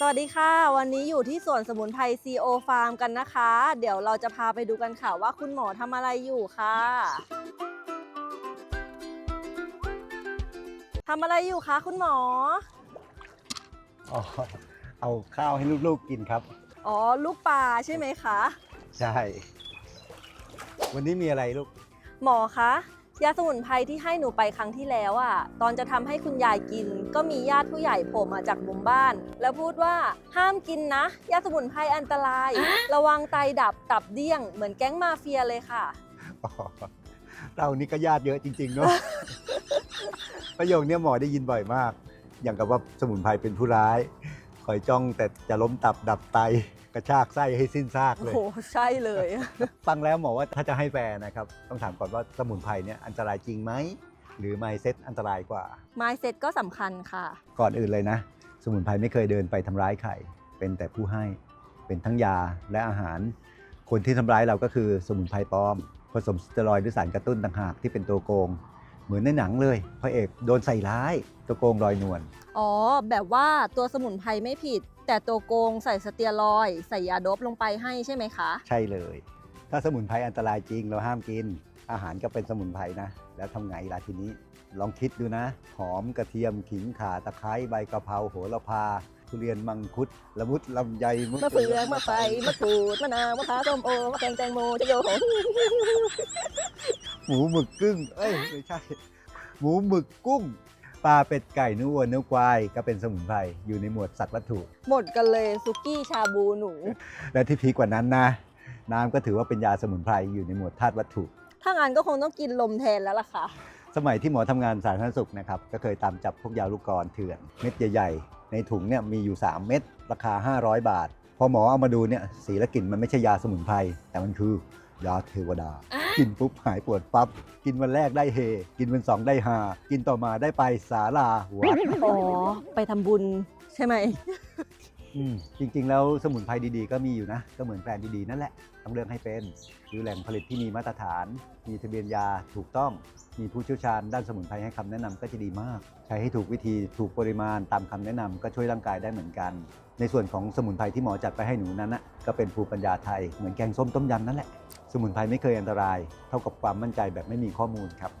สวัสดีค่ะ วันนี้อยู่ที่สวนสมุนไพร CO Farm กันนะคะ เดี๋ยวเราจะพาไปดูกันค่ะว่าคุณหมอทำอะไรอยู่ค่ะทำอะไรอยู่คะคุณหมอ อ๋อ เอาข้าวให้ลูกๆกินครับ อ๋อ ลูกปลาใช่ไหมคะ ใช่ วันนี้มีอะไรลูก หมอคะ ยาสมุนไพรที่ให้หนูไปครั้งที่แล้วอะ่ะ ตอนจะทำให้คุณยายกิน ก็มีญาติผู้ใหญ่โผล่มาจากมุมบ้าน แล้วพูดว่าห้ามกินนะ ยาสมุนไพรอันตราย ระวังไตดับตับเดี้ยง เหมือนแก๊งมาเฟียเลยค่ะอ๋อเรานี่ก็ญาติเยอะจริง ๆ เนาะประโยคเนี้ยหมอได้ยินบ่อยมาก อย่างกับว่าสมุนไพรเป็นผู้ร้าย คอยจ้องแต่จะล้มตับดับไตกระชากไส้ให้สิ้นซากโอ้เลยโหใช่เลย ฟังแล้วหมอว่าถ้าจะให้แฟร์นะครับ ต้องถามก่อนว่าสมุนไพรเนี่ยอันตรายจริงไหม หรือไมเซ็ตอันตรายกว่า ไมเซ็ตก็สำคัญค่ะ ก่อนอื่นเลยนะ สมุนไพรไม่เคยเดินไปทำร้ายใครเป็นแต่ผู้ให้เป็นทั้งยาและอาหาร คนที่ทำร้ายเราก็คือสมุนไพรปลอม ผสมสเตียรอยด์หรือสารกระตุ้นต่างหากที่เป็นตัวโกง เหมือนในหนังเลยพระเอกโดนใส่ร้ายตัวโกงลอยนวลอ๋อ แบบว่าตัวสมุนไพรไม่ผิด แต่ตัวโกงใส่สเตียรอยด์ใส่ยาโดบลงไปให้ใช่ไหมคะ ใช่เลย ถ้าสมุนไพรอันตรายจริงเราห้ามกิน อาหารก็เป็นสมุนไพรนะ แล้วทำไงล่ะทีนี้ ลองคิดดูนะ หอมกระเทียมขิงข่าตะไคร้ใบกะเพราโหระพาทุเรียนมังคุดละมุดลำไยมะมะเฟืองมะไฟมะกรูดมะนาวมะพร้าวส้มโอมะแตงแตงโมจะโยโห หมูหมึกกุ้ง เอ้ยไม่ใช่ หมูหมึกกุ้ง ปลาเป็ดไก่เนื้อวัวเนื้อควาย ก็เป็นสมุนไพรอยู่ในหมวดสัตว์วัตถุ หมดกันเลยซุกี้ชาบูหนู และที่พีคกว่านั้นนะ น้ำก็ถือว่าเป็นยาสมุนไพรอยู่ในหมวดธาตุวัตถุ ถ้างั้นก็คงต้องกินลมแทนแล้วล่ะค่ะ สมัยที่หมอทำงานสาธารณสุขนะครับ ก็เคยตามจับพวกยาลูกกรอนเถื่อนเม็ดใหญ่ๆ ในถุงเนี่ยมีอยู่ 3 เม็ดราคา 500 บาท พอหมอเอามาดูเนี่ยสีและกลิ่นมันไม่ใช่ยาสมุนไพรแต่มันคือยาเทวดา กินปุ๊บหายปวดปั๊บกินวันแรกได้เฮ กินวันสองได้ฮากินต่อมาได้ไปสาลาวัดอ๋อ ไปทำบุญใช่ไหม อืมจริง ๆ แล้วสมุนไพรดีๆ ก็มีอยู่นะ ก็เหมือนแฟนดีๆ นั่นแหละต้องเลือกให้เป็นคือแหล่งผลิตที่มีมาตรฐาน มีทะเบียนยาถูกต้อง มีผู้เชี่ยวชาญด้านสมุนไพรให้คำแนะนำก็จะดีมาก ใช้ให้ถูกวิธีถูกปริมาณตามคำแนะนำก็ช่วยร่างกายได้เหมือนกัน ในส่วนของสมุนไพรที่หมอจัดไปให้หนูนั้นนะก็เป็นภูมิปัญญาไทยเหมือนแกงส้มต้มยำนั่นแหละ สมุนไพรไม่เคยอันตราย เท่ากับความมั่นใจแบบไม่มีข้อมูลครับ